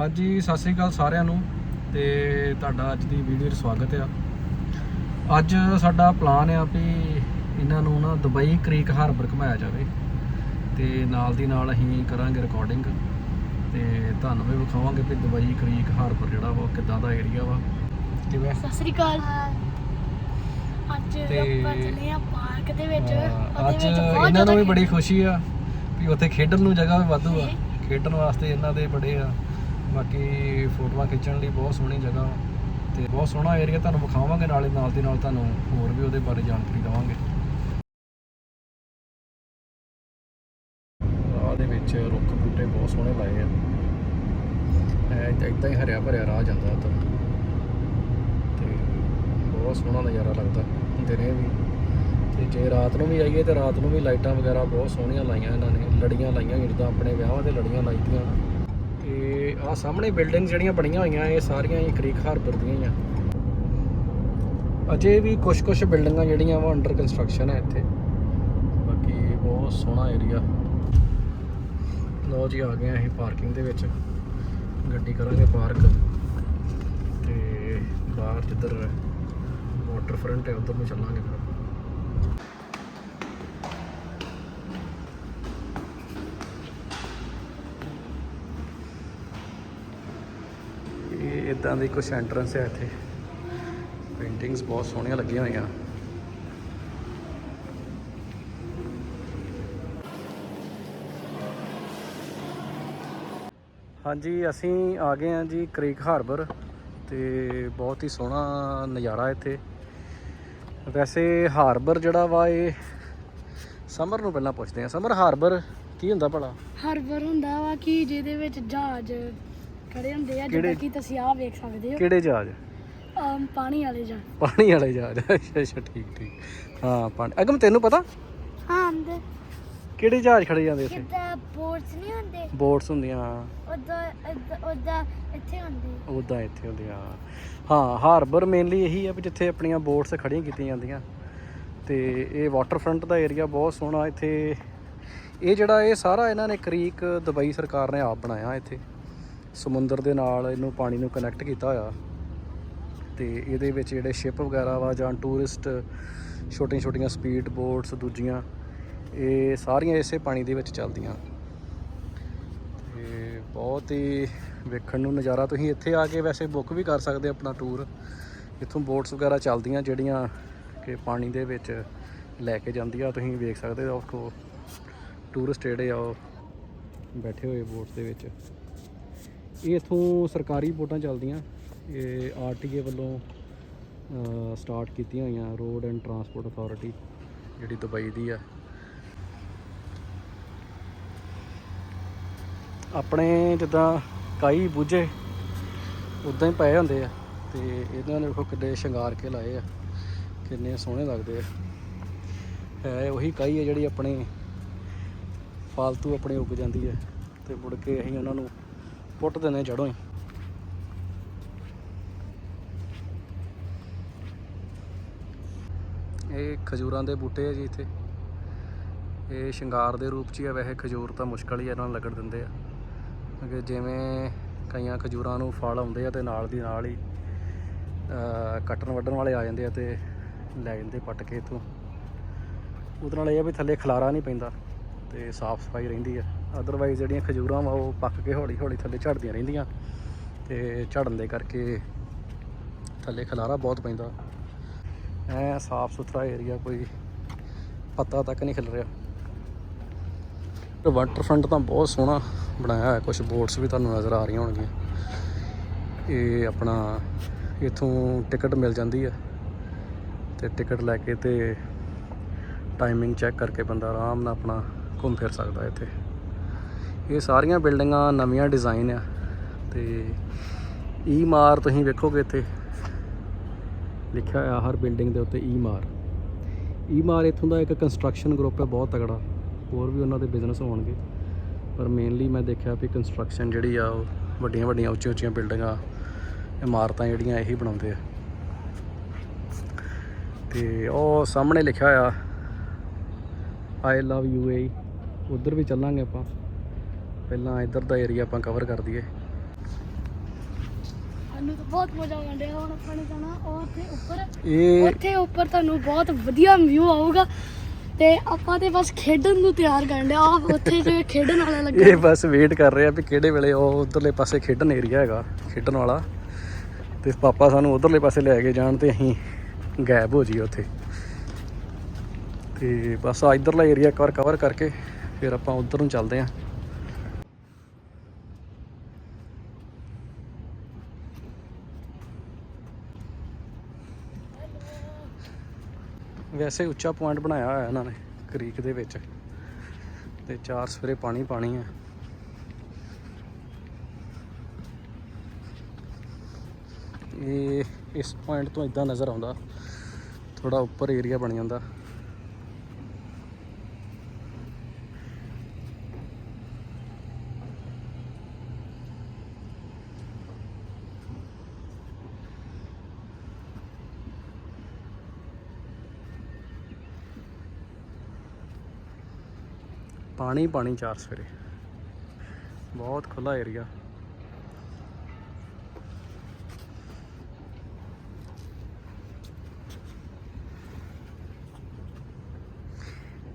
ਹਾਂਜੀ ਸਤਿ ਸ੍ਰੀ ਅਕਾਲ ਸਾਰਿਆਂ ਨੂੰ ਤੇ ਤੁਹਾਡਾ ਅੱਜ ਦੀ ਵੀਡੀਓ 'ਚ ਸਵਾਗਤ ਆ। ਅੱਜ ਸਾਡਾ ਪਲਾਨ ਆ ਵੀ ਇਹਨਾਂ ਨੂੰ ਨਾ ਦੁਬਈ ਕ੍ਰੀਕ ਹਾਰਬਰ ਘੁਮਾਇਆ ਜਾਵੇ ਤੇ ਨਾਲ ਦੀ ਨਾਲ ਅਸੀਂ ਕਰਾਂਗੇ ਰਿਕਾਰਡਿੰਗ ਤੇ ਤੁਹਾਨੂੰ ਵੀ ਵਿਖਾਵਾਂਗੇ ਵੀ ਦੁਬਈ ਕ੍ਰੀਕ ਹਾਰਬਰ ਜਿਹੜਾ ਵਾ ਉਹ ਕਿੱਦਾਂ ਦਾ ਏਰੀਆ ਵਾ। ਕਿਵੇਂ? ਸਤਿ ਸ੍ਰੀ ਅਕਾਲ। ਅੱਜ ਆਪਾਂ ਚੱਲੇ ਆ ਪਾਰਕ ਦੇ ਵਿੱਚ। ਅੱਜ ਵਿੱਚ ਇਹਨਾਂ ਨੂੰ ਵੀ ਬੜੀ ਖੁਸ਼ੀ ਆ ਵੀ ਉੱਥੇ ਖੇਡਣ ਨੂੰ ਜਗ੍ਹਾ ਵੀ ਵਾਧੂ ਆ। ਖੇਡਣ ਵਾਸਤੇ ਇਹਨਾਂ ਦੇ ਬੜੇ ਆ। ਬਾਕੀ ਫੋਟੋਆਂ ਖਿੱਚਣ ਲਈ ਬਹੁਤ ਸੋਹਣੀ ਜਗ੍ਹਾ ਵਾ ਤੇ ਬਹੁਤ ਸੋਹਣਾ ਏਰੀਆ ਤੁਹਾਨੂੰ ਵਿਖਾਵਾਂਗੇ ਨਾਲੇ ਨਾਲ ਦੀ ਨਾਲ ਤੁਹਾਨੂੰ ਹੋਰ ਵੀ ਉਹਦੇ ਬਾਰੇ ਜਾਣਕਾਰੀ ਦਵਾਂਗੇ। ਰਾਹ ਦੇ ਵਿੱਚ ਰੁੱਖ ਬੂਟੇ ਬਹੁਤ ਸੋਹਣੇ ਲਾਏ ਆ। ਐ ਇਦਾਂ ਹੀ ਹਰਿਆ ਭਰਿਆ ਰਾਹ ਜਾਂਦਾ ਉੱਧਰ। ਤੇ ਬਹੁਤ ਸੋਹਣਾ ਨਜ਼ਾਰਾ ਲੱਗਦਾ ਦਿਨੇ ਵੀ। ਤੇ ਜੇ ਰਾਤ ਨੂੰ ਵੀ ਆਈਏ ਤੇ ਰਾਤ ਨੂੰ ਵੀ ਲਾਈਟਾਂ ਵਗੈਰਾ ਬਹੁਤ ਸੋਹਣੀਆਂ ਲਾਈਆਂ ਇਹਨਾਂ ਨੇ, ਲੜੀਆਂ ਲਾਈਆਂ ਜਿੱਦਾਂ ਆਪਣੇ ਵਿਆਹਾਂ ਤੇ ਲੜੀਆਂ ਲਾਈਆਂ। ਤੇ ਆਹ ਸਾਹਮਣੇ ਬਿਲਡਿੰਗ ਜਿਹੜੀਆਂ ਬਣੀਆਂ ਹੋਈਆਂ, ਇਹ ਸਾਰੀਆਂ ਹੀ ਕ੍ਰੀਕ ਹਾਰਬਰ ਦੀਆਂ ਹੀ ਆ। ਅਜੇ ਵੀ ਕੁਝ ਕੁਝ ਬਿਲਡਿੰਗਾਂ ਜਿਹੜੀਆਂ ਵਾ ਅੰਡਰ ਕੰਸਟਰਕਸ਼ਨ ਹੈ ਇੱਥੇ। ਬਾਕੀ ਬਹੁਤ ਸੋਹਣਾ ਏਰੀਆ ਲੋ ਜੀ, ਆ ਗਏ ਆ ਅਸੀਂ ਪਾਰਕਿੰਗ ਦੇ ਵਿੱਚ। ਗੱਡੀ ਕਰਾਂਗੇ ਪਾਰਕ ਤੇ ਬਾਹਰ ਜਿੱਧਰ ਵਾਟਰ ਫਰੰਟ ਹੈ ਉਧਰ ਨੂੰ ਚੱਲਾਂਗੇ ਫਿਰ ਇਹ ਇਦਾਂ ਦੀ ਕੁਝ ਐਂਟਰੈਂਸ ਹੈ ਇੱਥੇ। ਪੇਂਟਿੰਗਸ ਬਹੁਤ ਸੋਹਣੀਆਂ ਲੱਗੀਆਂ ਹੋਈਆਂ। ਹਾਂਜੀ, ਅਸੀਂ ਆ ਗਏ ਹਾਂ ਜੀ ਕ੍ਰੀਕ ਹਾਰਬਰ ਤੇ ਬਹੁਤ ਹੀ ਸੋਹਣਾ ਨਜ਼ਾਰਾ ਇੱਥੇ। ਵੈਸੇ ਹਾਰਬਰ ਜਿਹੜਾ ਵਾ ਇਹ ਸਮਰ ਨੂੰ ਪਹਿਲਾਂ ਪੁੱਛਦੇ ਹਾਂ। ਸਮਰ ਹਾਰਬਰ ਕੀ ਹੁੰਦਾ ਭਲਾ? ਹਾਰਬਰ ਹੁੰਦਾ ਵਾ ਕਿ ਜਿਹਦੇ ਵਿੱਚ ਜਹਾਜ਼ ਖੜੇ ਹੁੰਦੇ ਆ ਕਿਹੜੇ? ਜਿੱਦਾਂ ਕਿ ਤੁਸੀਂ ਆਹ ਵੇਖ ਸਕਦੇ ਹੋ। ਕਿਹੜੇ ਜਹਾਜ਼? ਅਮ, ਪਾਣੀ ਵਾਲੇ ਜਹਾਜ਼। ਪਾਣੀ ਵਾਲੇ ਜਹਾਜ਼। ਅੱਛਾ ਅੱਛਾ ਠੀਕ ਠੀਕ। ਹਾਂ ਪਾਣੀ ਅਗਮ ਤੈਨੂੰ ਪਤਾ? ਹਾਂ ਅੰਦਰ ਕਿਹੜੇ ਜਹਾਜ਼ ਖੜੇ ਜਾਂਦੇ ਇੱਥੇ? ਕਿੱਦਾਂ ਬੋਰਡਸ ਨਹੀਂ ਹੁੰਦੇ? ਬੋਟਸ ਹੁੰਦੀਆਂ। ਉਦਾਂ ਉਦਾਂ ਇੱਥੇ ਹੁੰਦੇ। ਉਦਾਂ ਇੱਥੇ ਹੁੰਦੀਆਂ ਹਾਂ। ਹਾਰਬਰ ਮੇਨਲੀ ਇਹੀ ਆ ਵੀ ਜਿੱਥੇ ਆਪਣੀਆਂ ਬੋਟਸ ਖੜੀਆਂ ਕੀਤੀਆਂ ਜਾਂਦੀਆਂ। ਤੇ ਇਹ ਵਾਟਰ ਫਰੰਟ ਦਾ ਏਰੀਆ ਬਹੁਤ ਸੋਹਣਾ ਇੱਥੇ। ਇਹ ਜਿਹੜਾ ਇਹ ਸਾਰਾ ਇਹਨਾਂ ਨੇ ਕ੍ਰੀਕ ਦੁਬਈ ਸਰਕਾਰ ਨੇ ਆਪ ਬਣਾਇਆ ਇੱਥੇ। ਸਮੁੰਦਰ ਦੇ ਨਾਲ ਇਹਨੂੰ ਪਾਣੀ ਨੂੰ ਕਨੈਕਟ ਕੀਤਾ ਹੋਇਆ। ਤੇ ਇਹਦੇ ਵਿੱਚ ਜਿਹੜੇ ਸ਼ਿਪ ਵਗੈਰਾ ਵਾ ਜਾਂ ਟੂਰਿਸਟ ਛੋਟੀਆਂ ਛੋਟੀਆਂ ਸਪੀਡ ਬੋਟਸ ਦੂਜੀਆਂ, ਇਹ ਸਾਰੀਆਂ ਇਸੇ ਪਾਣੀ ਦੇ ਵਿੱਚ ਚੱਲਦੀਆਂ। ਤੇ ਬਹੁਤ ਹੀ ਵੇਖਣ ਨੂੰ ਨਜ਼ਾਰਾ, ਤੁਸੀਂ ਇੱਥੇ ਆ ਕੇ ਵੈਸੇ ਬੁੱਕ ਵੀ ਕਰ ਸਕਦੇ ਆਪਣਾ ਟੂਰ ਇੱਥੋਂ ਬੋਟਸ ਵਗੈਰਾ ਚੱਲਦੀਆਂ ਜਿਹੜੀਆਂ ਕਿ ਪਾਣੀ ਦੇ ਵਿੱਚ ਲੈ ਕੇ ਜਾਂਦੀਆਂ, ਤੁਸੀਂ ਵੇਖ ਸਕਦੇ ਹੋ ਕੋ ਟੂਰਿਸਟ ਜਿਹੜੇ ਆ ਉਹ ਬੈਠੇ ਹੋਏ ਬੋਟਸ ਦੇ ਵਿੱਚ। ਇਹ ਇਥੋਂ ਸਰਕਾਰੀ ਬੋਟਾਂ ਚੱਲਦੀਆਂ। ਇਹ ਆਰਟੀਏ ਵੱਲੋਂ ਸਟਾਰਟ ਕੀਤੀਆਂ ਹੋਈਆਂ ਰੋਡ ਐਂਡ ਟਰਾਂਸਪੋਰਟ ਅਥਾਰਟੀ ਜਿਹੜੀ ਦੁਬਈ ਦੀ ਆ। ਆਪਣੇ ਜਿੱਦਾਂ ਕਾਈ ਬੂਝੇ, ਉਦਾਂ ਹੀ ਪਏ ਹੁੰਦੇ ਆ। ਤੇ ਇਹਨਾਂ ਨੇ ਦੇਖੋ ਕਿੱਡੇ ਸ਼ਿੰਗਾਰ ਕੇ ਲਾਏ ਆ, ਕਿੰਨੇ ਸੋਹਣੇ ਲੱਗਦੇ ਆ। ਹੈ ਉਹੀ ਕਾਈ ਹੈ ਜਿਹੜੀ ਆਪਣੇ, ਫਾਲਤੂ ਆਪਣੇ ਉੱਗ ਜਾਂਦੀ ਹੈ ਤੇ ਮੁੜ ਕੇ ਅਸੀਂ ਉਹਨਾਂ ਨੂੰ ਪੁੱਟ ਦਿੰਦੇ ਜੜੋਂ ਹੀ। ਇਹ ਖਜੂਰਾਂ ਦੇ ਬੂਟੇ ਆ ਜੀ ਇੱਥੇ। ਇਹ ਸ਼ਿੰਗਾਰ ਦੇ ਰੂਪ 'ਚ ਹੀ ਆ, ਵੈਸੇ ਖਜੂਰ ਤਾਂ ਮੁਸ਼ਕਲ ਹੀ ਇਹਨਾਂ ਨੂੰ ਲੱਗਣ ਦਿੰਦੇ ਆ। ਕਿਉਂਕਿ ਜਿਵੇਂ ਕਈਆਂ ਖਜੂਰਾਂ ਨੂੰ ਫਲ ਆਉਂਦੇ ਆ ਤੇ ਨਾਲ ਦੀ ਨਾਲ ਹੀ ਕੱਟਣ ਵੱਢਣ ਵਾਲੇ ਆ ਜਾਂਦੇ ਆ ਤੇ ਲੈ ਜਾਂਦੇ ਪੱਟ ਕੇ ਇਥੋਂ। ਉਹਦੇ ਨਾਲ ਇਹ ਆ ਵੀ ਥੱਲੇ ਖਲਾਰਾ ਨਹੀਂ ਪੈਂਦਾ। ਤੇ ਸਾਫ਼ ਸਫ਼ਾਈ ਰਹਿੰਦੀ ਆ। ਅਦਰਵਾਈਜ਼ ਜਿਹੜੀਆਂ ਖਜੂਰਾਂ ਵਾ, ਉਹ ਪੱਕ ਕੇ ਹੌਲੀ ਹੌਲੀ ਥੱਲੇ ਝੜਦੀਆਂ ਰਹਿੰਦੀਆਂ। ਤੇ ਝੜਨ ਦੇ ਕਰਕੇ ਥੱਲੇ ਖਲਾਰਾ ਬਹੁਤ ਪੈਂਦਾ। ਐ ਸਾਫ਼ ਸੁਥਰਾ ਏਰੀਆ ਕੋਈ ਪੱਤਾ ਤੱਕ ਨਹੀਂ ਖਿਲ ਰਿਹਾ। ਵਾਟਰ ਫਰੰਟ ਤਾਂ ਬਹੁਤ ਸੋਹਣਾ ਬਣਾਇਆ ਹੋਇਆ। ਕੁਝ ਬੋਰਡਸ ਵੀ ਤੁਹਾਨੂੰ ਨਜ਼ਰ ਆ ਰਹੀਆਂ ਹੋਣਗੀਆਂ। ਇਹ ਆਪਣਾ ਇਥੋਂ ਟਿਕਟ ਮਿਲ ਜਾਂਦੀ ਹੈ ਤੇ ਟਿਕਟ ਲੈ ਕੇ ਤੇ ਟਾਈਮਿੰਗ ਚੈੱਕ ਕਰਕੇ ਬੰਦਾ ਆਰਾਮ ਨਾਲ ਆਪਣਾ ਘੁੰਮ ਫਿਰ ਸਕਦਾ ਇੱਥੇ। ਇਹ ਸਾਰੀਆਂ ਬਿਲਡਿੰਗਾਂ ਨਵੀਆਂ ਡਿਜ਼ਾਈਨ ਆ ਤੇ ਈ ਮਾਰ ਤੁਸੀਂ ਵੇਖੋਗੇ ਇੱਥੇ। ਲਿਖਿਆ ਹੋਇਆ ਹਰ ਬਿਲਡਿੰਗ ਦੇ ਉੱਤੇ ਈ ਮਾਰ। ਈ ਮਾਰ ਇੱਥੋਂ ਦਾ ਇੱਕ ਕੰਸਟਰਕਸ਼ਨ ਗਰੁੱਪ ਹੈ ਬਹੁਤ ਤਗੜਾ ਹੋਰ ਵੀ ਉਹਨਾਂ ਦੇ ਬਿਜ਼ਨਸ ਹੋਣਗੇ। ਪਰ ਮੇਨਲੀ ਮੈਂ ਦੇਖਿਆ ਵੀ ਕੰਸਟਰਕਸ਼ਨ ਜਿਹੜੀ ਆ, ਉਹ ਵੱਡੀਆਂ ਵੱਡੀਆਂ ਉੱਚੀਆਂ ਉੱਚੀਆਂ ਬਿਲਡਿੰਗਾਂ, ਇਮਾਰਤਾਂ ਜਿਹੜੀਆਂ ਇਹੀ ਬਣਾਉਂਦੇ ਆ। ਤੇ ਉਹ ਸਾਹਮਣੇ ਲਿਖਿਆ ਹੋਇਆ ਆਈ ਲਵ ਯੂ ਏ ਉਧਰ ਵੀ ਚੱਲਾਂਗੇ ਆਪਾਂ। ਪਹਿਲਾਂ ਇੱਧਰ ਦਾ ਏਰੀਆ ਆਪਾਂ ਕਵਰ ਕਰ ਦਈਏ। ਸਾਨੂੰ ਤਾਂ ਬਹੁਤ ਮਜ਼ਾ ਆਉਂਦਾ ਹੁਣ ਆਪਾਂ ਨੇ ਜਾਣਾ। ਉੱਥੇ ਉੱਪਰ ਇਹ ਉੱਥੇ ਉੱਪਰ ਤੁਹਾਨੂੰ ਬਹੁਤ ਵਧੀਆ ਵਿਊ ਆਊਗਾ। ਤੇ ਆਪਾਂ ਤੇ ਬਸ ਖੇਡਣ ਨੂੰ ਤਿਆਰ ਕਰਨ ਡਿਆ ਆ। ਉੱਥੇ ਜੇ ਖੇਡਣ ਵਾਲਾ ਲੱਗਾ। ਇਹ ਬਸ ਵੇਟ ਕਰ ਰਹੇ ਆ ਵੀ ਕਿਹੜੇ ਵੇਲੇ ਉਹ ਉਧਰਲੇ ਪਾਸੇ ਖੇਡਣ ਏਰੀਆ ਹੈਗਾ ਖੇਡਣ ਵਾਲਾ। ਤੇ ਪਾਪਾ ਸਾਨੂੰ ਉਧਰਲੇ ਪਾਸੇ ਲੈ ਕੇ ਜਾਣ ਤੇ ਅਸੀਂ ਗਾਇਬ ਹੋ ਜਾਈਏ ਉੱਥੇ। ਤੇ ਬਸ ਆ ਇਧਰਲਾ ਏਰੀਆ ਕਵਰ ਕਵਰ ਕਰਕੇ ਫਿਰ ਆਪਾਂ ਉਧਰ ਨੂੰ ਚੱਲਦੇ ਆਂ ਵੈਸੇ ਉੱਚਾ ਪੁਆਇੰਟ ਬਣਾਇਆ ਹੋਇਆ ਇਹਨਾਂ ਨੇ ਕ੍ਰੀਕ ਦੇ ਵਿੱਚ। ਤੇ ਚਾਰ ਸਵੇਰੇ ਪਾਣੀ ਪਾਣੀ ਹੈ। ਇਹ ਇਸ ਪੁਆਇੰਟ ਤੋਂ ਇਦਾਂ ਨਜ਼ਰ ਆਉਂਦਾ ਥੋੜਾ ਉੱਪਰ ਏਰੀਆ ਬਣ ਜਾਂਦਾ। ਪਾਣੀ ਪਾਣੀ ਚਾਰ ਸਵੇਰੇ। ਬਹੁਤ ਖੁੱਲਾ ਏਰੀਆ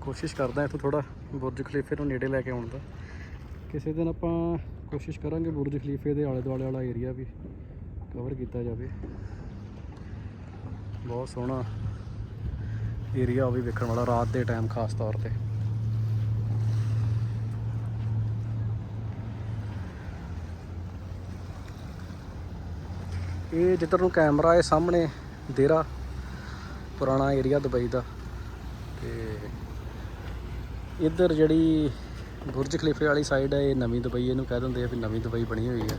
ਕੋਸ਼ਿਸ਼ ਕਰਦਾ ਇੱਥੋਂ ਥੋੜਾ ਬੁਰਜ ਖਲੀਫੇ ਨੂੰ ਨੇੜੇ ਲੈ ਕੇ ਆਉਣ ਦਾ। ਕਿਸੇ ਦਿਨ ਆਪਾਂ ਕੋਸ਼ਿਸ਼ ਕਰਾਂਗੇ ਬੁਰਜ ਖਲੀਫੇ ਦੇ ਆਲੇ ਦੁਆਲੇ ਵਾਲਾ ਏਰੀਆ ਵੀ ਕਵਰ ਕੀਤਾ ਜਾਵੇ। ਬਹੁਤ ਸੋਹਣਾ ਏਰੀਆ ਉਹ ਵੀ ਵੇਖਣ ਵਾਲਾ, ਰਾਤ ਦੇ ਟਾਈਮ ਖਾਸ ਤੌਰ ਤੇ। ਇਹ ਜਿੱਧਰ ਨੂੰ ਕੈਮਰਾ ਹੈ ਸਾਹਮਣੇ ਦੇਰਾ ਪੁਰਾਣਾ ਏਰੀਆ ਦੁਬਈ ਦਾ ਤੇ ਇੱਧਰ ਜਿਹੜੀ ਬੁਰਜ ਖਲੀਫੇ ਵਾਲੀ ਸਾਈਡ ਹੈ ਇਹ ਨਵੀਂ ਦੁਬਈ ਇਹਨੂੰ ਕਹਿ ਦਿੰਦੇ ਆ ਵੀ ਨਵੀਂ ਦੁਬਈ ਬਣੀ ਹੋਈ ਹੈ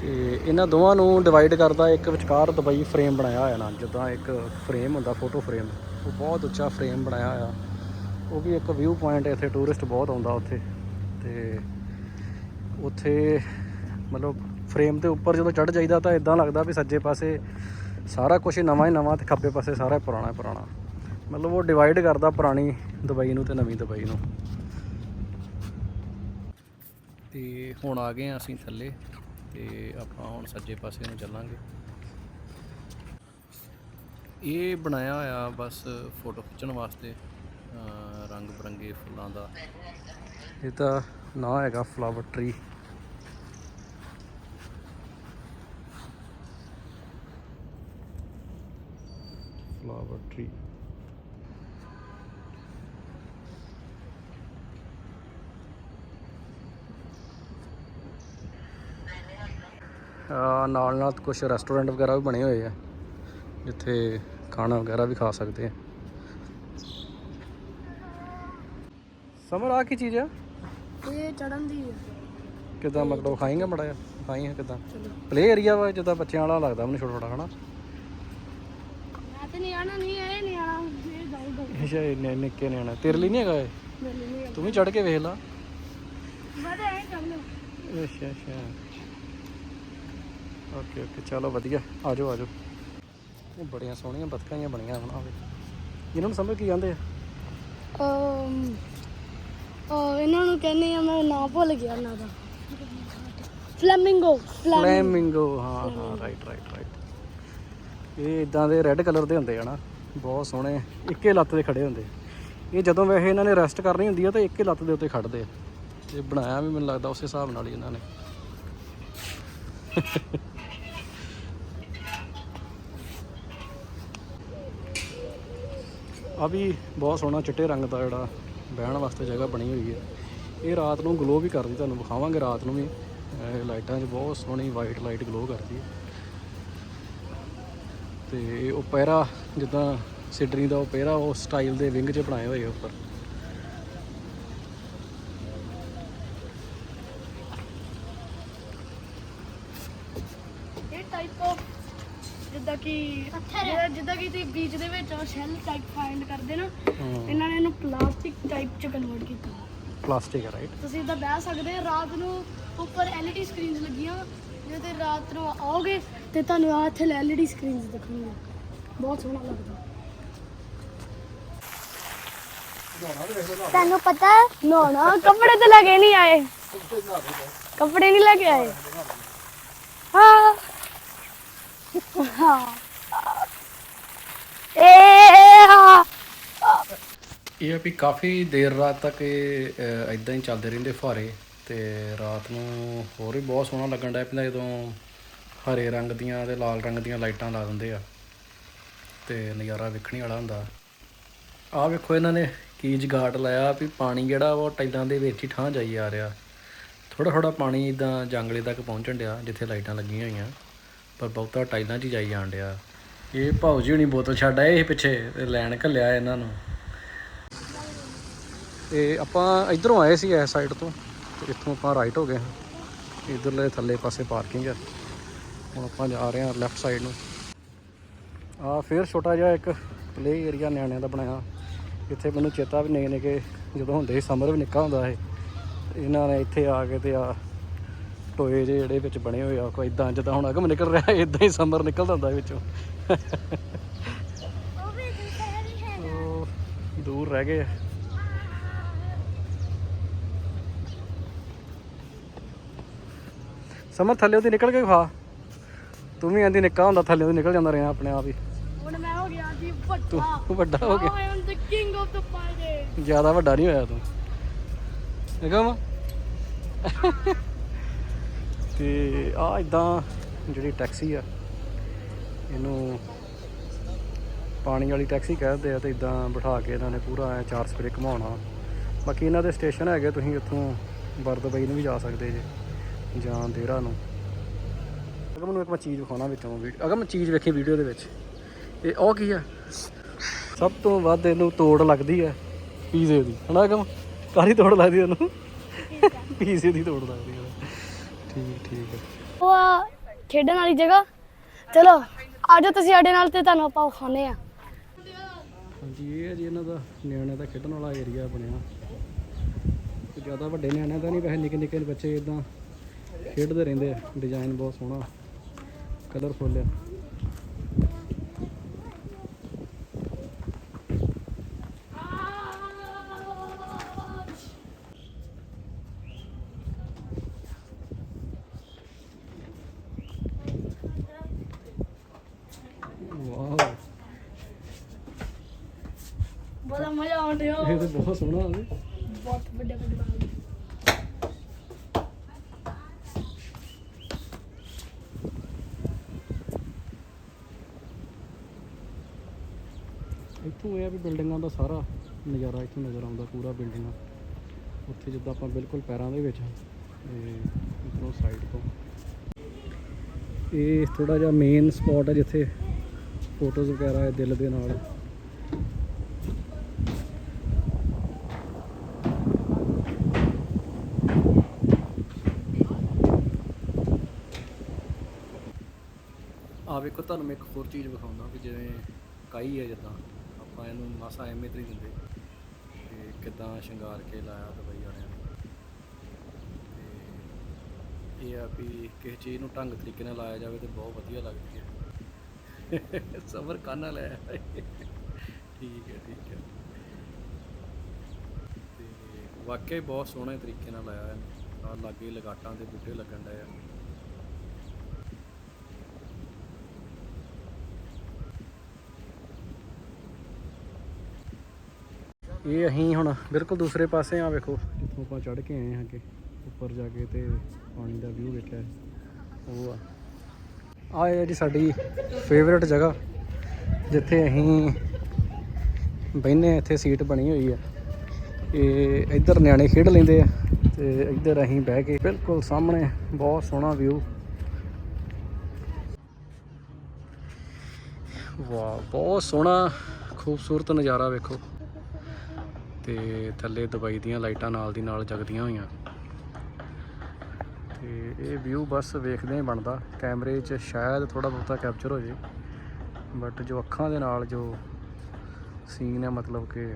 ਤੇ ਇਹਨਾਂ ਦੋਵਾਂ ਨੂੰ ਡਿਵਾਈਡ ਕਰਦਾ, ਇੱਕ ਵਿਚਕਾਰ ਦੁਬਈ ਫਰੇਮ ਬਣਾਇਆ ਹੋਇਆ ਨਾ ਜਿੱਦਾਂ ਇੱਕ ਫਰੇਮ ਹੁੰਦਾ ਫੋਟੋ ਫਰੇਮ ਉਹ ਬਹੁਤ ਉੱਚਾ ਫਰੇਮ ਬਣਾਇਆ ਹੋਇਆ। ਉਹ ਵੀ ਇੱਕ ਵਿਊ ਪੁਆਇੰਟ ਹੈ ਇੱਥੇ ਟੂਰਿਸਟ ਬਹੁਤ ਆਉਂਦਾ ਉੱਥੇ। ਤੇ ਉੱਥੇ ਮਤਲਬ ਫਰੇਮ 'ਤੇ ਉੱਪਰ ਜਦੋਂ ਚੜ ਜਾਈਦਾ ਤਾਂ ਇਦਾਂ ਲੱਗਦਾ ਵੀ ਸੱਜੇ ਪਾਸੇ ਸਾਰਾ ਕੁਝ ਨਵਾਂ ਹੀ ਨਵਾਂ ਤੇ ਖੱਬੇ ਪਾਸੇ ਸਾਰਾ ਪੁਰਾਣਾ ਪੁਰਾਣਾ। ਮਤਲਬ ਉਹ ਡਿਵਾਈਡ ਕਰਦਾ ਪੁਰਾਣੀ ਦੁਬਈ ਨੂੰ ਤੇ ਨਵੀਂ ਦੁਬਈ ਨੂੰ। ਤੇ ਹੁਣ ਆ ਗਏ ਹਾਂ ਅਸੀਂ ਥੱਲੇ ਤੇ ਆਪਾਂ ਹੁਣ ਸੱਜੇ ਪਾਸੇ ਨੂੰ ਚੱਲਾਂਗੇ। ਇਹ ਬਣਾਇਆ ਹੋਇਆ ਬਸ ਫੋਟੋ ਖਿੱਚਣ ਵਾਸਤੇ ਰੰਗ ਬਰੰਗੇ ਫੁੱਲਾਂ ਦਾ। ਇਹ ਤਾਂ ਨਾਂ ਹੈਗਾ ਫਲਾਵਰ ਟਰੀ ਫਲਾਵਰ ਟਰੀ ਆ ਨਾਲ ਨਾਲ ਕੁਝ ਰੈਸਟੋਰੈਂਟ ਵਗੈਰਾ ਵੀ ਬਣੇ ਹੋਏ ਆ ਜਿੱਥੇ ਖਾਣਾ ਵਗੈਰਾ ਵੀ ਖਾ ਸਕਦੇ ਆ। ਸਮਰ ਆ ਕੀ ਚੀਜ਼ ਆ? ਇਹ ਚੜਨ ਦੀ ਹੈ ਕਿਦਾਂ ਮਤਲਬ ਖਾਏਂਗਾ ਮੜਾ ਆ ਖਾਈ ਹੈ ਕਿਦਾਂ? ਪਲੇ ਏਰੀਆ ਵਾ ਜਿੱਦਾਂ ਬੱਚਿਆਂ ਵਾਲਾ ਲੱਗਦਾ ਮੈਨੂੰ ਛੋਟਾ ਛੋਟਾ ਹਨਾ? ਤੇ ਨਹੀਂ ਇਹ ਜਾਊਗਾ ਅੱਛਾ ਇੰਨੇ ਨਿੱਕੇ ਨਿਆਣੇ। ਤੇਰੇ ਲਈ ਨਹੀਂ ਹੈਗਾ ਇਹ? ਨਹੀਂ ਤੂੰ ਵੀ ਚੜ ਕੇ ਵੇਖ ਲਾ। ਤੇ ਐਂ ਕਰ ਲਵਾਂ ਅੱਛਾ ਅੱਛਾ। ਓਕੇ ਓਕੇ ਚਲੋ ਵਧੀਆ। ਆ ਜਾਓ ਆ ਜਾਓ ਇਹ ਬੜੀਆਂ ਸੋਹਣੀਆਂ ਬਤਕਾਂ ਜਿਹੀਆਂ ਬਣੀਆਂ ਹੁਣ ਆਵੇ ਇਹਨਾਂ ਨੂੰ ਸਮਝ ਕੀ ਜਾਂਦੇ ਆ? ਅਮ ਇਹਨਾਂ ਨੂੰ ਕਹਿੰਦੇ ਆ ਮੈਂ ਨਾਂ ਭੁੱਲ ਗਿਆ ਇਹਨਾਂ ਦਾ। ਫਲੈਮਿੰਗੋ ਫਲੈਮਿੰਗੋ ਹਾਂ ਹਾਂ ਰਾਈਟ ਰਾਈਟ ਰਾਈਟ ਇਹ ਇਦਾਂ ਦੇ ਰੈੱਡ ਕਲਰ ਦੇ ਹੁੰਦੇ ਆ ਨਾ, ਬਹੁਤ ਸੋਹਣੇ, ਇੱਕੇ ਲੱਤ ਦੇ ਖੜੇ ਹੁੰਦੇ ਇਹ ਜਦੋਂ ਵੈਸੇ ਇਹਨਾਂ ਨੇ ਰੈਸਟ ਕਰਨੀ ਹੁੰਦੀ ਆ, ਤਾਂ ਇੱਕੇ ਲੱਤ ਦੇ ਉੱਤੇ ਖੜਦੇ ਆ। ਇਹ ਬਣਾਇਆ ਵੀ ਮੈਨੂੰ ਲੱਗਦਾ ਉਸੇ ਹਿਸਾਬ ਨਾਲ ਹੀ ਇਹਨਾਂ ਨੇ। ਆ ਵੀ ਬਹੁਤ ਸੋਹਣਾ ਚਿੱਟੇ ਰੰਗ ਦਾ ਜਿਹੜਾ ਬਹਿਣ ਵਾਸਤੇ ਜਗ੍ਹਾ ਬਣੀ ਹੋਈ ਹੈ ਇਹ ਰਾਤ ਨੂੰ ਗਲੋ ਵੀ ਕਰਦੀ, ਤੁਹਾਨੂੰ ਵਿਖਾਵਾਂਗੇ ਰਾਤ ਨੂੰ ਵੀ। ਲਾਈਟਾਂ 'ਚ ਬਹੁਤ ਸੋਹਣੀ ਵਾਈਟ ਲਾਈਟ ਗਲੋ ਕਰਦੀ ਹੈ ਤੇ ਇਹ ਓਪੇਰਾ ਜਿੱਦਾਂ ਸਿਡਨੀ ਦਾ ਓਪੇਰਾ ਉਹ ਸਟਾਈਲ ਦੇ ਵਿੰਗ 'ਚ ਬਣਾਏ ਹੋਏ ਆ ਉੱਪਰ। ਇਹ ਟਾਈਪ ਆਫ ਜਿੱਦਾਂ ਕਿ ਜਿਹੜਾ- ਜਿੱਦਾਂ ਕਿ ਤੁਸੀਂ ਬੀਚ ਦੇ ਵਿੱਚ ਸ਼ੈਲ ਟਾਈਪ ਫਾਈਂਡ ਕਰਦੇ ਨਾ ਇਹਨਾਂ ਨੇ ਇਹਨੂੰ ਪਲਾਸਟਿਕ ਟਾਈਪ ਚ ਕਨਵਰਟ ਕੀਤਾ। ਪਲਾਸਟਿਕ ਹੈ ਰਾਈਟ ਤੁਸੀਂ ਇਦਾਂ ਬਹਿ ਸਕਦੇ ਆ ਰਾਤ ਨੂੰ ਉੱਪਰ LED ਸਕਰੀਨਸ ਲੱਗੀਆਂ ਜੇ ਤੇ ਰਾਤ ਨੂੰ ਆਓਗੇ ਤੇ ਤੁਹਾਨੂੰ ਆ ਇੱਥੇ LED ਸਕਰੀਨਸ ਦਿਖਣਗੀਆਂ ਬਹੁਤ ਸੋਹਣਾ ਲੱਗਦਾ। ਤੁਹਾਨੂੰ ਪਤਾ ਨਾ ਨਾ ਕੱਪੜੇ ਤੇ ਲੈ ਨਹੀਂ ਆਏ। ਕੱਪੜੇ ਨਹੀਂ ਲੈ ਆਏ। ਹਾਂ। ਏ ਇਹ ਵੀ ਕਾਫੀ ਦੇਰ ਰਾਤ ਤੱਕ ਇਹ ਇਦਾਂ ਹੀ ਚੱਲਦੇ ਰਹਿੰਦੇ ਫੁਹਾਰੇ ਤੇ ਰਾਤ ਨੂੰ ਹੋਰ ਵੀ ਬਹੁਤ ਸੋਹਣਾ ਲੱਗਣ ਡਿਆ ਪੈਂਦਾ ਜਦੋਂ ਹਰੇ ਰੰਗ ਦੀਆਂ ਤੇ ਲਾਲ ਰੰਗ ਦੀਆਂ ਲਾਈਟਾਂ ਲਾ ਦਿੰਦੇ ਆ। ਤੇ ਨਜ਼ਾਰਾ ਵੇਖਣੀ ਵਾਲਾ ਹੁੰਦਾ। ਆਹ ਵੇਖੋ ਇਹਨਾਂ ਨੇ ਕੀ ਜਗਾੜ ਲਾਇਆ ਵੀ ਪਾਣੀ ਜਿਹੜਾ ਵਾ ਉਹ ਟਾਈਲਾਂ ਦੇ ਵਿੱਚ ਹੀ ਠਾਂ ਜਾਈ ਆ ਰਿਹਾ। ਥੋੜਾ ਥੋੜਾ ਪਾਣੀ ਇਦਾਂ ਜੰਗਲੇ ਤੱਕ ਪਹੁੰਚਣ ਡਿਆ ਜਿੱਥੇ ਲਾਈਟਾਂ ਲੱਗੀਆਂ ਹੋਈਆਂ। ਪਰ ਬਹੁਤਾ ਟਾਈਲਾਂ 'ਚ ਹੀ ਜਾਈ ਜਾਣ ਡਿਆ। ਇਹ ਭਾਉ ਜੀ ਹੁਣੀ ਬੋਤਲ ਛੱਡ ਆਏ ਸੀ ਪਿੱਛੇ ਲੈਣ ਘੱਲਿਆ ਇਹਨਾਂ ਨੂੰ। ਤੇ ਆਪਾਂ ਇਧਰੋਂ ਆਏ ਸੀ ਇਸ ਸਾਈਡ ਤੋਂ। ਤੇ ਇੱਥੋਂ ਆਪਾਂ ਰਾਈਟ ਹੋ ਗਏ ਹਾਂ। ਇਧਰਲੇ ਥੱਲੇ ਪਾਸੇ ਪਾਰਕਿੰਗ ਹੈ ਹੁਣ ਆਪਾਂ ਜਾ ਰਹੇ ਹਾਂ ਲੈਫਟ ਸਾਈਡ ਨੂੰ। ਆ ਫਿਰ ਛੋਟਾ ਜਿਹਾ ਇੱਕ ਪਲੇ ਏਰੀਆ ਨਿਆਣਿਆਂ ਦਾ ਬਣਾਇਆ। ਇੱਥੇ ਮੈਨੂੰ ਚੇਤਾ ਵੀ ਨਿੱਕੇ ਨਿੱਕੇ ਜਦੋਂ ਹੁੰਦੇ ਸੀ ਸਮਰ ਵੀ ਨਿੱਕਾ ਹੁੰਦਾ ਸੀ। ਇਹਨਾਂ ਨੇ ਇੱਥੇ ਆ ਕੇ ਤੇ ਆ ਟੋਏ ਜਿਹੇ ਜਿਹੜੇ ਵਿੱਚ ਬਣੇ ਹੋਏ ਆ, ਕੋਈ ਇਦਾਂ ਜਿੱਦਾਂ ਹੁਣ ਅਗਮ ਨਿਕਲ ਰਿਹਾ ਇਦਾਂ ਹੀ ਸਮਰ ਨਿਕਲਦਾ ਹੁੰਦਾ ਵਿੱਚੋਂ। ਦੂਰ ਰਹਿ ਗਏ ਸਮਰ ਥੱਲੇ ਉਹਦੀ ਨਿਕਲ ਕੇ ਖਾ। ਤੂੰ ਵੀ ਆਂਦੀ ਨਿੱਕਾ ਹੁੰਦਾ ਥੱਲੇ ਉਹਦੀ ਨਿਕਲ ਜਾਂਦਾ ਰਿਹਾ ਆਪਣੇ ਆਪ ਹੀ। ਹੁਣ ਮੈਂ ਹੋ ਗਿਆ ਜੀ ਤੂੰ ਵੱਡਾ। ਤੂੰ ਵੱਡਾ ਹੋ ਗਿਆ। I am the king of the party ਜ਼ਿਆਦਾ ਵੱਡਾ ਨਹੀਂ ਹੋਇਆ ਤੂੰ। ਦੇਖੋ ਮਾ। ਤੇ ਆ ਇਦਾਂ ਜਿਹੜੀ ਟੈਕਸੀ ਆ ਇਹਨੂੰ ਪਾਣੀ ਵਾਲੀ ਟੈਕਸੀ ਕਹਿੰਦੇ ਆ ਤੇ ਇਦਾਂ ਬਿਠਾ ਕੇ ਇਹਨਾਂ ਨੇ ਪੂਰਾ ਐ ਚਾਰ ਸਪਰੇ ਘੁਮਾਉਣਾ। ਬਾਕੀ ਇਹਨਾਂ ਦੇ ਸਟੇਸ਼ਨ ਹੈਗੇ ਤੁਸੀਂ ਇੱਥੋਂ ਬਰਦਬਈ ਨੂੰ ਵੀ ਜਾ ਸਕਦੇ ਜੇ ਜਾਂ ਦੇਹਰਾ ਨੂੰ। ਅਗਮ ਨੂੰ ਇੱਕ ਮੈਂ ਚੀਜ਼ ਵਿਖਾਉਣਾ ਵਿੱਚੋਂ ਵੀ ਅਗਮ ਚੀਜ਼ ਵੇਖੀ ਵੀਡੀਓ ਦੇ ਵਿੱਚ ਇਹ ਉਹ ਕੀ ਆ? ਸਭ ਤੋਂ ਵੱਧ ਇਹਨੂੰ ਤੋੜ ਲੱਗਦੀ ਹੈ ਪੀਜ਼ੇ ਦੀ ਹਨਾ ਅਗਮ? ਕਾਹਦੀ ਤੋੜ ਲੱਗਦੀ ਉਹਨੂੰ? ਪੀਜ਼ੇ ਦੀ ਤੋੜ ਲੱਗਦੀ ਹੈ ਠੀਕ ਠੀਕ ਹੈ ਉਹ ਖੇਡਣ ਵਾਲੀ ਜਗ੍ਹਾ। ਚਲੋ ਆਜੋ ਤੁਸੀਂ ਸਾਡੇ ਨਾਲ ਤੇ ਤੁਹਾਨੂੰ ਆਪਾਂ ਖਾਣੇ ਆ ਹਾਂਜੀ ਇਹ ਹੈ ਜੀ ਇਹਨਾਂ ਦਾ ਨਿਆਣਿਆਂ ਦਾ ਖੇਡਣ ਵਾਲਾ ਏਰੀਆ ਬਣਿਆ। ਜ਼ਿਆਦਾ ਵੱਡੇ ਨਿਆਣਿਆਂ ਦਾ ਨਹੀਂ ਵੈਸੇ ਨਿੱਕੇ ਨਿੱਕੇ ਬੱਚੇ ਇਦਾਂ ਖੇਡਦੇ ਰਹਿੰਦੇ ਆ ਡਿਜ਼ਾਈਨ ਬਹੁਤ ਸੋਹਣਾ। ਕਲਰਫੁੱਲ ਆ ਵਾਓ। ਬੜਾ ਮਜ਼ਾ ਆਉਂਦਾ ਇਹ ਤਾਂ ਬਹੁਤ ਸੋਹਣਾ ਹੈ ਬਹੁਤ ਵੱਡੇ ਵੱਡੇ ਬਾਗ। ਇੱਥੋਂ ਇਹ ਆ ਵੀ ਬਿਲਡਿੰਗਾਂ ਦਾ ਸਾਰਾ ਨਜ਼ਾਰਾ ਇੱਥੇ ਨਜ਼ਰ ਆਉਂਦਾ, ਪੂਰਾ ਬਿਲਡਿੰਗਾਂ। ਉੱਥੇ ਜਿੱਦਾਂ ਆਪਾਂ ਬਿਲਕੁਲ ਪੈਰਾਂ ਦੇ ਵਿੱਚ ਤੇ ਇਧਰੋਂ ਸਾਈਡ ਤੋਂ। ਇਹ ਥੋੜਾ ਜਿਹਾ ਮੇਨ ਸਪੌਟ ਹੈ ਜਿੱਥੇ ਫੋਟੋਜ਼ ਵਗੈਰਾ ਹੈ ਦਿਲ ਦੇ ਨਾਲ। ਆ ਵੇਖੋ, ਤੁਹਾਨੂੰ ਮੈਂ ਇੱਕ ਹੋਰ ਚੀਜ਼ ਵਿਖਾਉਂਦਾ ਵੀ ਜਿਵੇਂ ਕਾਈ ਹੈ ਜਿੱਦਾਂ। ਆਪਾਂ ਇਹਨੂੰ ਮਾਸਾ ਅਹਿਮੀਅਤ ਨਹੀਂ ਦਿੰਦੇ। ਤੇ ਕਿਦਾਂ ਸ਼ਿੰਗਾਰ ਕੇ ਲਾਇਆ ਦੁਬਈ ਵਾਲਿਆਂ ਨੇ। ਤੇ ਇਹ ਆ ਵੀ ਕਿਸੇ ਚੀਜ਼ ਨੂੰ ਢੰਗ ਤਰੀਕੇ ਨਾਲ ਲਾਇਆ ਜਾਵੇ ਤੇ ਬਹੁਤ ਵਧੀਆ ਲੱਗਦੀ ਹੈ। ਸਬਰ ਕਾਨਾ ਲੈ? ਠੀਕ ਹੈ ਠੀਕ ਹੈ। ਤੇ ਵਾਕਈ ਬਹੁਤ ਸੋਹਣੇ ਤਰੀਕੇ ਨਾਲ ਲਾਇਆ ਹੈ ਆ ਲਾਗੇ ਲਗਾਟਾਂ ਦੇ ਬੂਟੇ ਲੱਗਣ ਡਏ ਆ। ਇਹ ਅਸੀਂ ਹੁਣ ਬਿਲਕੁਲ ਦੂਸਰੇ ਪਾਸੇ ਆ, ਵੇਖੋ ਜਿੱਥੋਂ ਆਪਾਂ ਚੜ੍ਹ ਕੇ ਆਏ ਹਾਂ ਕਿ ਉੱਪਰ ਜਾ ਕੇ ਤੇ ਪਾਣੀ ਦਾ ਵਿਊ ਵੇਖਿਆ ਉਹ ਆ। ਆ ਹੈ ਜੀ ਸਾਡੀ ਫੇਵਰਿਟ ਜਗ੍ਹਾ, ਜਿੱਥੇ ਅਸੀਂ ਬਹਿਨੇ ਇੱਥੇ ਸੀਟ ਬਣੀ ਹੋਈ ਆ। ਇਹ ਇੱਧਰ ਨਿਆਣੇ ਖੇਡ ਲੈਂਦੇ ਆ ਤੇ ਇੱਧਰ ਅਸੀਂ ਬਹਿ ਕੇ ਬਿਲਕੁਲ ਸਾਹਮਣੇ ਬਹੁਤ ਸੋਹਣਾ ਵਿਊ ਵਾਹ, ਬਹੁਤ ਸੋਹਣਾ, ਖੂਬਸੂਰਤ ਨਜ਼ਾਰਾ ਵੇਖੋ। ਤੇ ਥੱਲੇ ਦੁਬਈ ਦੀਆਂ ਲਾਈਟਾਂ ਨਾਲ ਦੀ ਨਾਲ ਜਗਦੀਆਂ ਹੋਈਆਂ। ਤੇ ਇਹ ਵਿਊ ਬਸ ਵੇਖਦੇ ਹੀ ਬਣਦਾ। ਕੈਮਰੇ 'ਚ ਸ਼ਾਇਦ ਥੋੜਾ ਬਹੁਤਾ ਕੈਪਚਰ ਹੋ ਜੇ। ਬਟ ਜੋ ਅੱਖਾਂ ਦੇ ਨਾਲ ਜੋ ਸੀਨ ਹੈ ਮਤਲਬ ਕਿ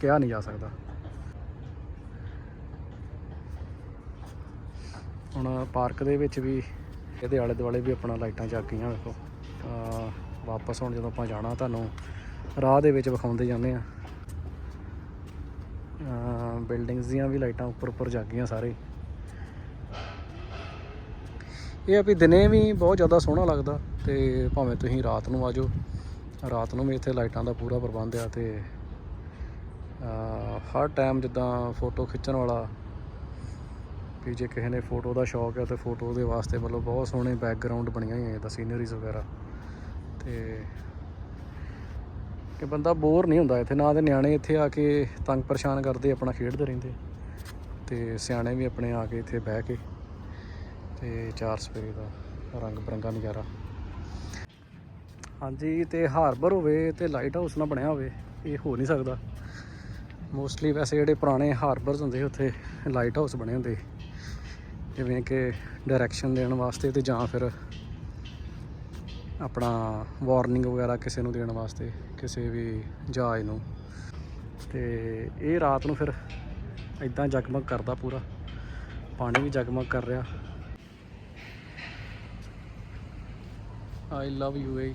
ਕਿਹਾ ਨਹੀਂ ਜਾ ਸਕਦਾ। ਹੁਣ ਪਾਰਕ ਦੇ ਵਿੱਚ ਵੀ ਇਹਦੇ ਆਲੇ ਦੁਆਲੇ ਵੀ ਆਪਣਾ ਲਾਈਟਾਂ ਜਗ ਗਈਆਂ, ਵੇਖੋ। ਵਾਪਸ ਹੁਣ ਜਦੋਂ ਆਪਾਂ ਜਾਣਾ, ਤੁਹਾਨੂੰ ਰਾਹ ਦੇ ਵਿੱਚ ਵਿਖਾਉਂਦੇ ਜਾਂਦੇ ਆ ਬਿਲਡਿੰਗਸ ਦੀਆਂ ਵੀ ਲਾਈਟਾਂ ਉੱਪਰ ਉੱਪਰ ਜਗ ਗਈਆਂ ਸਾਰੇ। ਇਹ ਆ ਵੀ ਦਿਨੇ ਵੀ ਬਹੁਤ ਜ਼ਿਆਦਾ ਸੋਹਣਾ ਲੱਗਦਾ ਤੇ ਭਾਵੇਂ ਤੁਸੀਂ ਰਾਤ ਨੂੰ ਆਜੋ ਰਾਤ ਨੂੰ ਵੀ ਇੱਥੇ ਲਾਈਟਾਂ ਦਾ ਪੂਰਾ ਪ੍ਰਬੰਧ ਆ ਤੇ ਹਰ ਟਾਈਮ ਜਿੱਦਾਂ ਫੋਟੋ ਖਿੱਚਣ ਵਾਲਾ, ਵੀ ਜੇ ਕਿਸੇ ਨੇ ਫੋਟੋ ਦਾ ਸ਼ੌਕ ਹੈ ਤੇ ਫੋਟੋ ਦੇ ਵਾਸਤੇ ਮਤਲਬ ਬਹੁਤ ਸੋਹਣੇ ਬੈਕਗ੍ਰਾਉਂਡ ਬਣੀਆਂ ਹੋਈਆਂ ਇਹਦਾ ਸੀਨਰੀਜ਼ ਵਗੈਰਾ। ਤੇ ਕਿ ਬੰਦਾ ਬੋਰ ਨਹੀਂ ਹੁੰਦਾ ਇੱਥੇ, ਨਾ ਤੇ ਨਿਆਣੇ ਇੱਥੇ ਆ ਕੇ ਤੰਗ ਪਰੇਸ਼ਾਨ ਕਰਦੇ, ਆਪਣਾ ਖੇਡਦੇ ਰਹਿੰਦੇ। ਤੇ ਸਿਆਣੇ ਵੀ ਆਪਣੇ ਆ ਕੇ ਇੱਥੇ ਬਹਿ ਕੇ ਤੇ ਚਾਰ ਸਪੇਰੇ ਦਾ ਰੰਗ ਬਰੰਗਾ ਨਜ਼ਾਰਾ। ਹਾਂਜੀ, ਤੇ ਹਾਰਬਰ ਹੋਵੇ ਤੇ ਲਾਈਟ ਹਾਊਸ ਨਾ ਬਣਿਆ ਹੋਵੇ, ਇਹ ਹੋ ਨਹੀਂ ਸਕਦਾ। ਮੋਸਟਲੀ ਵੈਸੇ ਜਿਹੜੇ ਪੁਰਾਣੇ ਹਾਰਬਰਸ ਹੁੰਦੇ, ਉੱਥੇ ਲਾਈਟ ਹਾਊਸ ਬਣੇ ਹੁੰਦੇ। ਜਿਵੇਂ ਕਿ ਡਾਇਰੈਕਸ਼ਨ ਦੇਣ ਵਾਸਤੇ ਤੇ ਜਾਂ ਫਿਰ ਆਪਣਾ ਵਾਰਨਿੰਗ ਵਗੈਰਾ ਕਿਸੇ ਨੂੰ ਦੇਣ ਵਾਸਤੇ, ਕਿਸੇ ਵੀ ਜਹਾਜ਼ ਨੂੰ। ਤੇ ਇਹ ਰਾਤ ਨੂੰ ਫਿਰ ਇਦਾਂ ਜਗਮਗ ਕਰਦਾ ਪੂਰਾ। ਪਾਣੀ ਵੀ ਜਗਮਗ ਕਰ ਰਿਹਾ। ਆਈ ਲਵ ਯੂ ਏ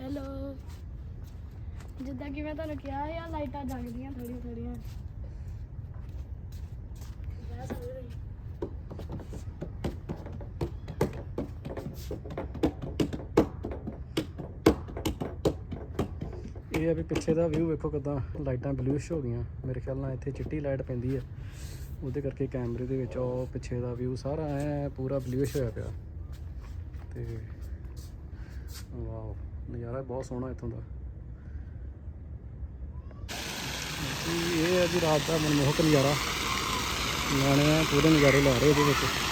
ਹੈਲੋ ਜਿੱਦਾਂ ਕਿ ਮੈਂ ਤੁਹਾਨੂੰ ਕਿਹਾ ਆ ਲਾਈਟਾਂ ਜਗਦੀਆਂ ਥੋੜੀਆਂ ਥੋੜੀਆਂ ਬਹਿ ਸਕਦੇ ਹੋ। ਇਹ ਆ ਵੀ ਪਿੱਛੇ ਦਾ ਵਿਊ ਵੇਖੋ ਕਿਦਾਂ ਲਾਈਟਾਂ ਬਲੂਇਸ਼ ਹੋ ਗਈਆਂ। ਮੇਰੇ ਖਿਆਲ ਨਾਲ ਇੱਥੇ ਚਿੱਟੀ ਲਾਈਟ ਪੈਂਦੀ ਹੈ ਉਹਦੇ ਕਰਕੇ ਕੈਮਰੇ ਦੇ ਵਿੱਚ ਉਹ ਪਿੱਛੇ ਦਾ ਵਿਊ ਸਾਰਾ ਐ ਪੂਰਾ ਬਲੂਇਸ਼ ਹੋਇਆ ਪਿਆ। ਤੇ ਵਾਓ, ਨਜ਼ਾਰਾ ਬਹੁਤ ਸੋਹਣਾ ਇੱਥੋਂ ਦਾ। ਬਾਕੀ ਇਹ ਹੈ ਜੀ ਰਾਤ ਦਾ ਮਨਮੋਹਕ ਨਜ਼ਾਰਾ। ਨਿਆਣੇ ਪੂਰੇ ਨਜ਼ਾਰੇ ਲੈ ਰਹੇ ਇਹਦੇ ਵਿੱਚ।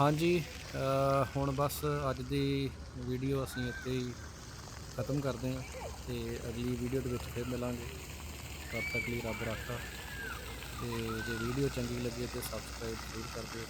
ਹਾਂਜੀ ਹੁਣ ਬਸ ਅੱਜ ਦੀ ਵੀਡੀਓ ਅਸੀਂ ਇੱਥੇ ਹੀ ਖਤਮ ਕਰਦੇ ਹਾਂ ਤੇ ਅਗਲੀ ਵੀਡੀਓ ਦੇ ਵਿੱਚ ਫਿਰ ਮਿਲਾਂਗੇ। ਤਦ ਤੱਕ ਲਈ ਰੱਬ ਰਾਖਾ। ਤੇ ਜੇ ਵੀਡੀਓ ਚੰਗੀ ਲੱਗੇ ਤੇ ਸਬਸਕ੍ਰਾਈਬ ਜ਼ਰੂਰ ਕਰ ਦਿਓ।